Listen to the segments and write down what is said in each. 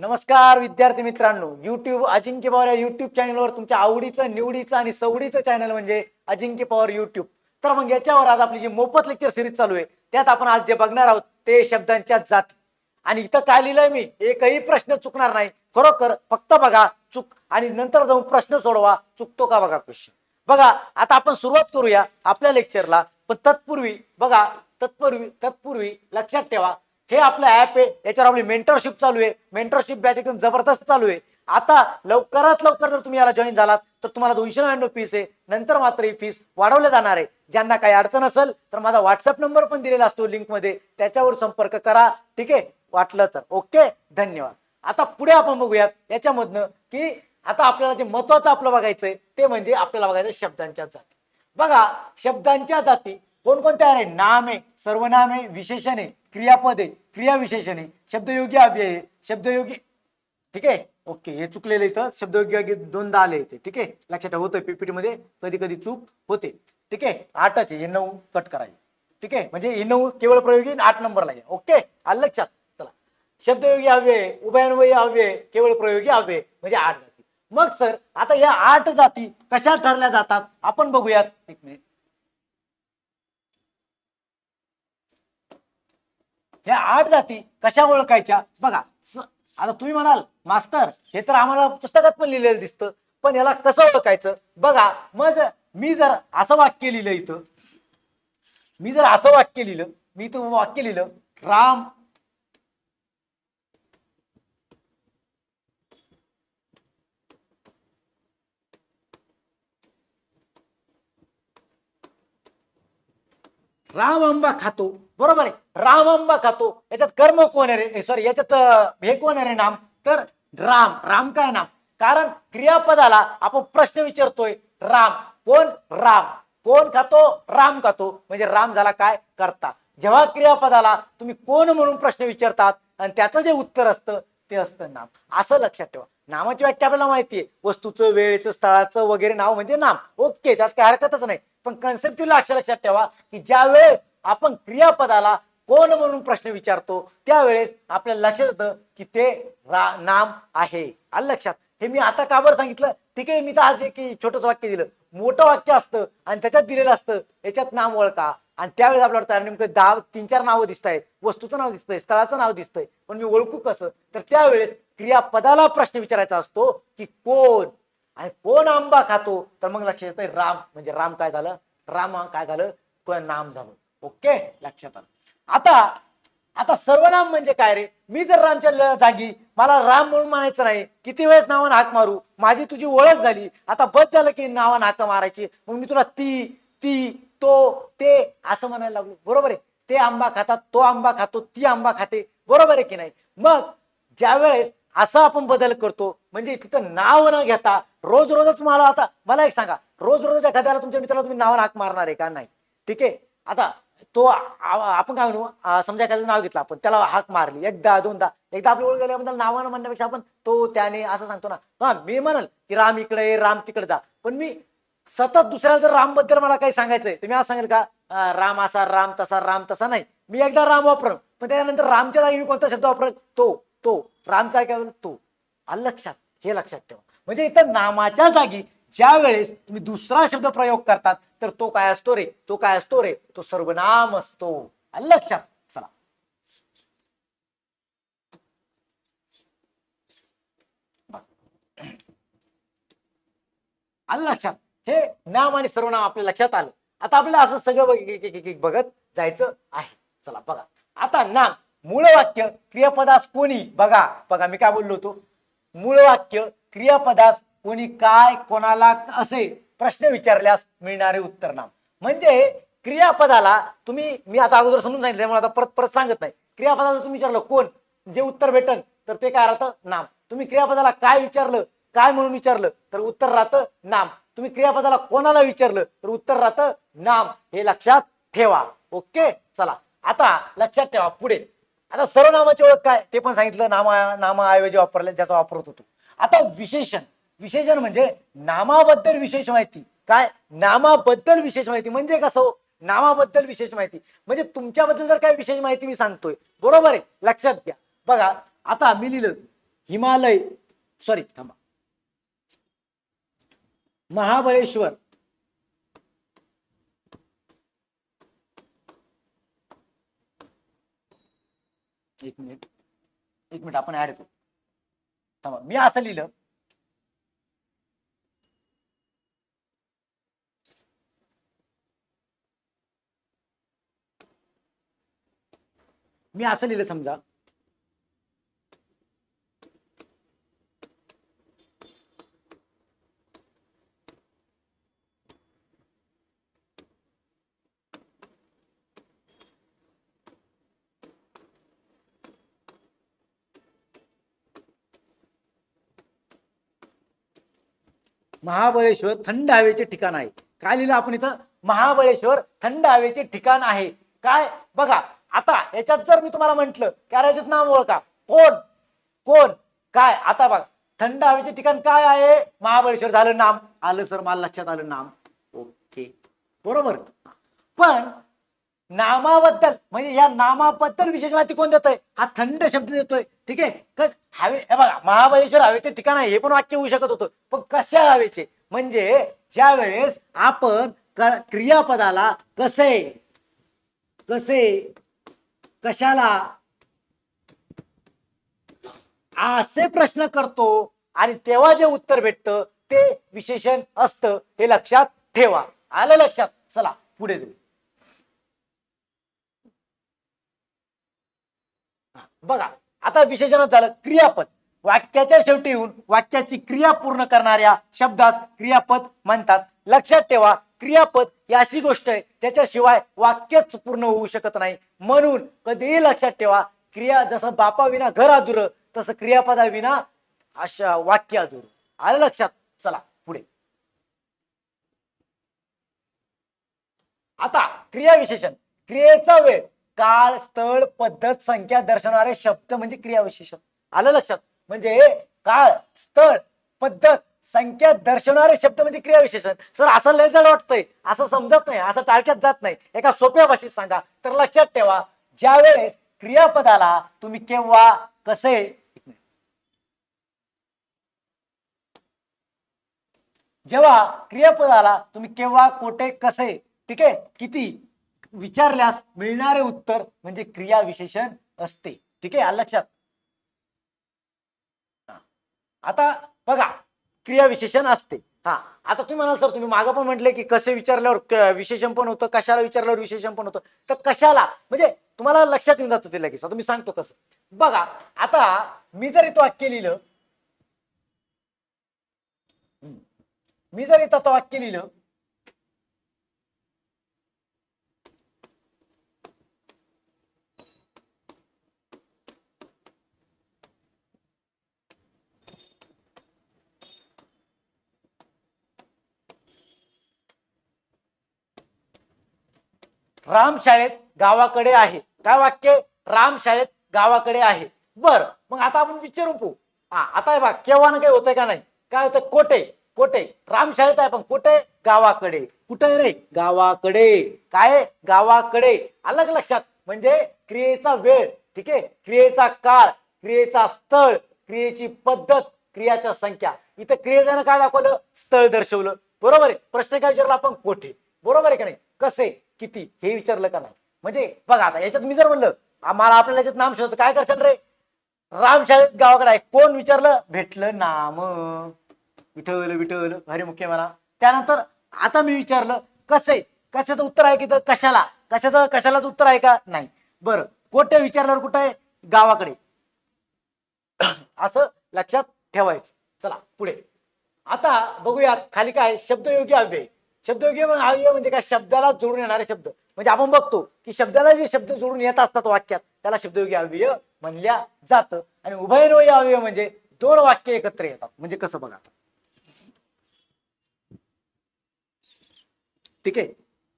नमस्कार विद्यार्थी मित्रांनो. युट्यूब अजिंक्य पवार या युट्यूब चॅनलवर तुमच्या आवडीचं निवडीचं आणि सवडीचं चॅनल म्हणजे अजिंक्य पवार युट्यूब तर मग याच्यावर आज आपली जी मोफत लेक्चर सिरीज चालू आहे त्यात आपण आज जे बघणार आहोत ते शब्दांच्या जाती. आणि इथं काय लिहिलंय मी एकही प्रश्न चुकणार नाही. खरोखर फक्त बघा चुक आणि नंतर जाऊन प्रश्न सोडवा चुकतो का बघा क्वेश्चन बघा आता आपण सुरुवात करूया आपल्या लेक्चरला पण तत्पूर्वी बघा तत्पूर्वी तत्पूर्वी लक्षात ठेवा हे आपलं ऍप आहे. याच्यावर आपली मेंटरशिप चालू आहे. मेंटरशिप बॅच एकदम जबरदस्त चालू आहे. आता लवकरात लवकर जर तुम्ही याला जॉईन झालात तर तुम्हाला दोनशे नव्याण्णव फीस आहे. नंतर मात्र ही फीस वाढवल्या जाणार आहे. ज्यांना काही अडचण असेल तर माझा व्हॉट्सअप नंबर पण दिलेला असतो लिंकमध्ये. त्याच्यावर संपर्क करा. ठीक आहे? वाटलं तर. ओके धन्यवाद. आता पुढे आपण बघूयात. याच्यामधनं की आता आपल्याला जे महत्वाचं आपलं बघायचंय ते म्हणजे आपल्याला बघायचं शब्दांच्या जाती. बघा शब्दांच्या जाती कोणकोणत्या आहे? नाम आहे. सर्वनाम आहे. विशेषण आहे. क्रियापद आहे क्रियाविशेषण आहे शब्दयोगी अव्यय शब्दयोगी ठीक? आहे ओके हे चुकलेलं इथं शब्दयोगी दोनदा आले इथे ठीक? आहे लक्षात होतं पीपीटी मध्ये कधी कधी चूक होते ठीक? आहे आठच आहे हे नऊ कट करायचे ठीक? आहे म्हणजे हे नऊ केवळ प्रयोगी आणि आठ नंबरला आहे ओके? आलं लक्षात? चला. शब्दयोगी अव्यय उभयान्वयी अव्यय केवळ प्रयोगी अव्यय म्हणजे आठ जाती. मग सर आता या आठ जाती कशा ठरल्या जातात? आपण बघूयात. एक मिनिट. ह्या आठ जाती कशा ओळखायच्या? बघा आता तुम्ही म्हणाल मास्तर हे तर आम्हाला पुस्तकात पण लिहिलेलं दिसतं पण याला कसं ओळखायचं? बघा मग जर- मी जर असं वाक्य लिहिलं इथं मी जर असं वाक्य लिहिलं मी इथं वाक्य लिहिलं राम राम आंबा खातो. बरोबर आहे? राम आंबा खातो. याच्यात कर्म कोण आहे रे? सॉरी याच्यात हे कोण आहे रे नाम? तर राम. राम काय नाम? कारण क्रियापदाला आपण प्रश्न विचारतोय राम. कोण? राम. कोण खातो? राम खातो. म्हणजे राम झाला काय? करता. जेव्हा क्रियापदाला तुम्ही कोण म्हणून प्रश्न विचारतात आणि त्याचं जे उत्तर असतं ते असतं नाम. असं लक्षात ठेवा. नामाची व्याख्या आपल्याला माहिती आहे. वस्तूचं वेळेचं स्थळाचं वगैरे नाव म्हणजे नाम. ओके त्यात काय हरकतच नाही. पण कन्सेप्ट लक्ष लक्षात ठेवा की ज्या वेळेस आपण क्रियापदाला कोण म्हणून प्रश्न विचारतो त्यावेळेस आपल्याला लक्षात येतं की ते नाम आहे. आलं लक्षात? हे मी आता का बरं सांगितलं? ठीक आहे मी तर आज एक छोटंच वाक्य दिलं. मोठं वाक्य असतं आणि त्याच्यात दिलेलं असतं याच्यात नाम ओळखा. आणि त्यावेळेस आपल्याला वाटतं नेमकं दहा तीन चार नावं दिसत आहेत वस्तूचं नाव दिसतंय स्थळाचं नाव दिसतंय. पण मी ओळखू कसं? तर त्यावेळेस क्रियापदाला प्रश्न विचारायचा असतो की कोण? आणि कोण आंबा खातो? तर मग लक्षात येतं राम. म्हणजे राम काय झालं? राम काय झालं? कोण नाम झालं. ओके? लक्षात आलं. आता आता सर्वनाम म्हणजे काय रे? मी जर रामच्या ल- जागी मला राम म्हणून म्हणायचं नाही किती वेळेस नावानं हाक मारू? माझी तुझी ओळख झाली. आता बस झालं की नावानं हाक मारायची. मग मी तुला ती ती तो ते असं म्हणायला लागलो. बरोबर आहे? ते आंबा खातात तो आंबा खातो ती आंबा खाते. बरोबर आहे की नाही? मग ज्या वेळेस असा आपण बदल करतो म्हणजे तिथं नाव न घेता रोज रोजच मला आता मला एक सांगा. रोज रोज एखाद्याला तुमच्या मित्राला तुम्ही नावाला हाक मारणार आहे का? नाही. ठीक आहे? आता तो आपण काय म्हणू? समजा एखादं नाव घेतलं आपण त्याला हाक मारली एकदा दोनदा एकदा आपली ओळख झाल्याबद्दल नावानं म्हणण्यापेक्षा आपण तो त्याने असं सांगतो ना हा मी म्हणाल की राम इकडे ये, राम तिकडे जा. पण मी सतत दुसऱ्याला जर रामबद्दल मला काही सांगायचंय तर मी असं सांगेल का? राम असा राम तसा राम तसा नाही. मी एकदा राम वापरन पण त्यानंतर रामच्या जागी मी कोणता शब्द वापरल? तो तो. रामचा काय तो. आलं लक्षात? हे लक्षात ठेवा. म्हणजे इथं नामाच्या जागी ज्या वेळेस तुम्ही दुसरा शब्द प्रयोग करतात तर तो काय असतो रे? तो काय असतो रे? तो सर्वनाम असतो. लक्षात चला. आलं लक्षात. हे नाम आणि सर्वनाम आपल्या लक्षात आलं. आता आपल्याला असं सगळं एक- एक- एक- एक बघत जायचं आहे. चला बघा. आता नाम. मूळ वाक्य क्रियापदास कोणी? बघा. बघा मी काय बोललो होतो? मूळ वाक्य क्रियापदास कोणी काय कोणाला असे प्रश्न विचारल्यास मिळणारे उत्तर नाम म्हणजे क्रियापदाला तुम्ही मी आता अगोदर समजून सांगितलं त्यामुळे आता परत परत सांगत नाही. क्रियापदाला तुम्ही विचारलं कोण? जे उत्तर भेटल तर ते काय राहतं? नाम. तुम्ही क्रियापदाला काय विचारलं काय म्हणून विचारलं तर उत्तर राहतं नाम. तुम्ही क्रियापदाला कोणाला विचारलं तर उत्तर राहतं नाम. हे लक्षात ठेवा. ओके? चला. आता लक्षात ठेवा. पुढे. आता सर्वनामाची ओळख काय? ते पण सांगितलं नामा नामाऐवजी वापरले ज्याचा वापर होत होतो. आता विशेषण. विशेषण म्हणजे नामाबद्दल विशेष माहिती. काय? नामाबद्दल विशेष माहिती. म्हणजे कसं हो? नामाबद्दल विशेष माहिती. म्हणजे तुमच्याबद्दल जर काय विशेष माहिती मी सांगतोय बरोबर आहे? लक्षात घ्या. बघा आता मी लिहिलं हिमालय सॉरी थांबा. महाबळेश्वर. एक मिनिट. एक मिनिट आपण ऍड करू थांबा मी असं लिहिलं. मी असं लिहिलं समजा. महाबळेश्वर थंड हवेचे ठिकाण आहे. काय लिहिलं आपण इथं महाबळेश्वर थंड हवेचे ठिकाण आहे. काय? बघा आता याच्यात जर मी तुम्हाला म्हंटल की याच्यात नाव ओळखा. कोण? कोण? काय? आता बघा थंड हवेचे ठिकाण काय आहे? महाबळेश्वर झालं नाम. आलं सर मला लक्षात आलं नाम. ओके. बरोबर? पण नामाबद्दल म्हणजे या नामाबद्दल विशेष माहिती कोण देतोय? हा थंड शब्द देतोय. ठीक आहे? हवे बघा महाबळेश्वर हवेचे ठिकाण आहे हे पण वाक्य होऊ शकत होतं. पण कशा हवेचे? म्हणजे ज्या वेळेस आपण क्रियापदाला कसे कसे कशाला असे प्रश्न करतो आणि तेव्हा जे उत्तर भेटतं ते विशेषण असतं हे लक्षात ठेवा. आलं लक्षात? चला पुढे जाऊ हा, बघा आता विशेषण झालं क्रियापद. वाक्याच्या शेवटी येऊन वाक्याची क्रिया पूर्ण करणाऱ्या शब्दास क्रियापद म्हणतात. लक्षात ठेवा क्रियापद ही अशी गोष्ट आहे त्याच्याशिवाय वाक्यच पूर्ण होऊ शकत नाही. म्हणून कधीही लक्षात ठेवा क्रिया जसं बापाविना घर अधुरं तसं क्रियापदाविना अशा वाक्य अधुरं. आलं लक्षात? चला पुढे. आता क्रिया विशेषण क्रियेचा वेळ. काळ स्थळ पद्धत संख्या दर्शवणारे शब्द म्हणजे क्रियाविशेषण. आलं लक्षात? म्हणजे काळ स्थळ पद्धत संख्या दर्शवणारे शब्द म्हणजे क्रियाविशेषण. सर असं लय जड वाटतंय. असं समजत नाही. असं टाळक्यात जात नाही. एका सोप्या भाषेत सांगा. तर लक्षात ठेवा ज्या वेळेस क्रियापदाला तुम्ही केव्हा कसे जेव्हा क्रियापदाला तुम्ही केव्हा कोठे कसे ठीक आहे किती विचारल्यास मिळणारे उत्तर म्हणजे क्रिया विशेषण असते. ठीक आहे? लक्षात. आता बघा क्रिया विशेषण असते. हा. आता तुम्ही म्हणाल सर तुम्ही मागं पण म्हटले की कसे विचारल्यावर विशेषण पण होतं कशाला विचारल्यावर विशेषण पण होतं? तर कशाला? म्हणजे तुम्हाला लक्षात येऊन जातं ते लगेच. आता मी सांगतो कसं. बघा आता मी जर इथं वाक्य लिहिलं मी जर इथं वाक्य लिहिलं रामशाळेत गावाकडे आहे. काय वाक्य? रामशाळेत गावाकडे आहे. बर मग आता आपण विचारू पू. हा आता हे बघ केव्हा ना काही होतंय का नाही? काय होतं? कोटे कोटे रामशाळेत आहे पण कुठे? गावाकडे. कुठे रे? गावाकडे. काय? गावाकडे. अलग लक्षात? म्हणजे क्रियेचा वेळ ठीक आहे? क्रियेचा काळ क्रियेचा स्थळ क्रियेची पद्धत क्रियाच्या संख्या. इथं क्रियेचं काय दाखवलं? स्थळ दर्शवलं. बरोबर आहे? प्रश्न काय विचारला आपण? कोठे? बरोबर आहे का नाही? कसे? किती हे विचारलं का नाही? म्हणजे बघा आता याच्यात मी जर म्हणलं आम्हाला आपल्याला याच्यात नाम शोधत काय करशाल रे? रामशाळेत गावाकडे आहे. कोण विचारलं? भेटलं नाम. विठल विठल हरी मुख्य म्हणा. त्यानंतर आता मी विचारलं कसे कशाचं उत्तर आहे की तर कशाला? कशाचं कशालाच उत्तर आहे का? नाही. बरं कोठे विचारल्यावर कुठं आहे? गावाकडे. असं लक्षात ठेवायचं. चला पुढे. आता बघूयात खाली काय शब्दयोगी अव्यय. शब्दयोगी अव्यय म्हणजे काय? शब्दाला जोडून येणारे शब्द. म्हणजे आपण बघतो की शब्दाला जे शब्द जोडून येत असतात वाक्यात त्याला शब्दयोगी अव्यय म्हणल्या जातं. आणि उभयनोय अव्यय म्हणजे दोन वाक्य एकत्र येतात. म्हणजे कसं बघा आता. ठीक आहे?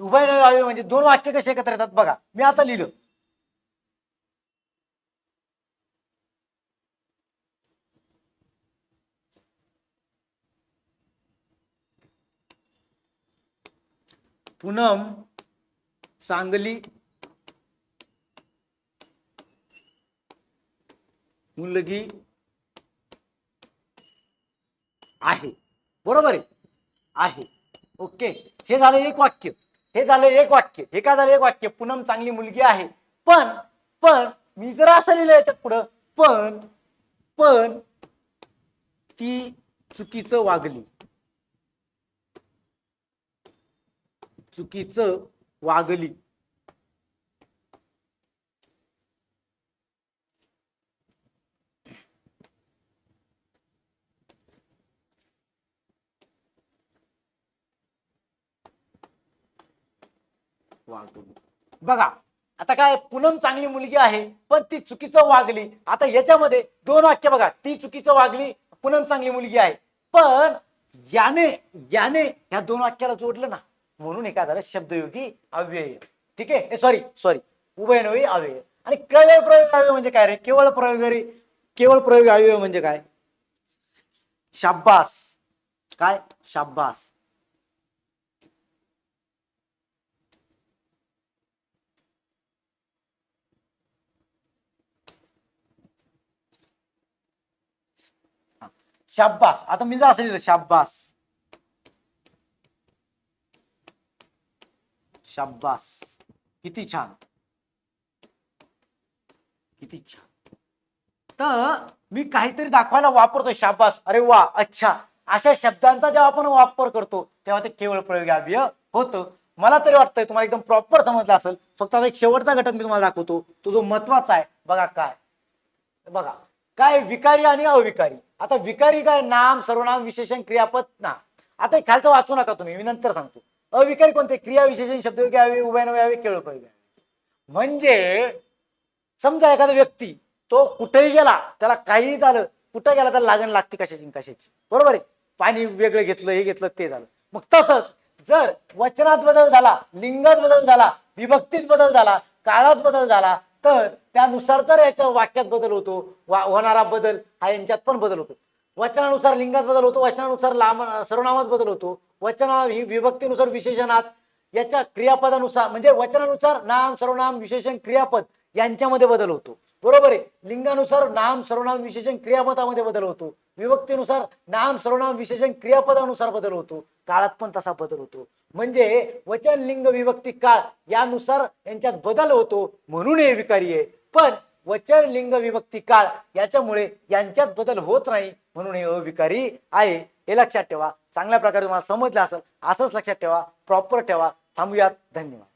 उभयनोय अव्यय म्हणजे दोन वाक्य कसे एकत्र येतात? बघा. मी आता लिहिलं. पूनम सांगली मुलगी आहे. बरोबर आहे? आहे. ओके. हे झालं एक वाक्य. हे झालं एक वाक्य. हे काय झालं एक वाक्य? पूनम चांगली मुलगी आहे. पण पण मी जर असं लिहिलं याच्यात पुढं पण पण ती चुकीचं वागली. चुकीचं वागली. वागली. बघा आता काय पूनम चांगली मुलगी आहे पण ती चुकीचं वागली. आता याच्यामध्ये दोन वाक्य बघा. ती चुकीचं वागली पूनम चांगली मुलगी आहे. पण याने याने ह्या दोन वाक्याला जोडलं ना. म्हणून एका झालं शब्दयोगी अव्यय. ठीक आहे? सॉरी सॉरी उभयनवी अव्यय. आणि केवळ प्रयोग अव्यय म्हणजे काय रे? केवळ प्रयोग रे. केवळ प्रयोग अव्यय म्हणजे काय? शाब्बास. काय? शाब्बास. शाब्बास. आता मी जर असं लिहिलं शाब्बास. शाब्बास. किती छान. किती छान. तर मी काहीतरी दाखवायला वापरतो शाब्बास. अरे वा अच्छा. अशा शब्दांचा जेव्हा आपण वापर करतो तेव्हा ते केवळ प्रयोगाव्य होतं. मला तरी वाटतंय तुम्हाला एकदम प्रॉपर समजलं असेल. फक्त आता एक शेवटचा घटक मी तुम्हाला दाखवतो. तो जो महत्त्वाचा आहे बघा काय. बघा. काय विकारी आणि अविकारी. आता विकारी काय नाम सर्वनाम विशेषण क्रियापद? ना. आता खालचं वाचू नका तुम्ही मी नंतर सांगतो. अविकारी कोणते? क्रिया विशेषण शब्द घ्यावे उभय नव्यावे केळ पाहिजे म्हणजे समजा एखादा व्यक्ती तो कुठेही गेला त्याला काहीही झालं कुठं गेला त्याला लागण लागते कशाची कशाची. बरोबर आहे? पाणी वेगळं घेतलं हे घेतलं ते झालं. मग तसंच जर वचनात बदल झाला लिंगात बदल झाला विभक्तीत बदल झाला काळात बदल झाला तर त्यानुसार तर याच्या वाक्यात बदल होतो वा होणारा बदल हा यांच्यात पण बदल होतो. वचनानुसार लिंगात बदल होतो वचनानुसार लाम सर्वनामात बदल होतो. वचना ही विभक्तीनुसार विशेषणात याच्या क्रियापदानुसार म्हणजे वचनानुसार नाम सर्वनाम विशेषण क्रियापद यांच्यामध्ये बदल होतो. बरोबर आहे? लिंगानुसार नाम सर्वनाम विशेषण क्रियापदामध्ये बदल होतो. विभक्तीनुसार नाम सर्वनाम विशेषण क्रियापदानुसार बदल होतो. काळात पण तसा बदल होतो. म्हणजे वचन लिंग विभक्ती काळ यानुसार यांच्यात बदल होतो म्हणून हे विकारी आहे. पण वचन लिंग विभक्ती काळ याच्यामुळे यांच्यात बदल होत नाही म्हणून हे अविकारी आहे. हे लक्षात ठेवा. चांगल्या प्रकारे तुम्हाला समजलं असेल असंच लक्षात ठेवा प्रॉपर ठेवा. थांबूयात. धन्यवाद.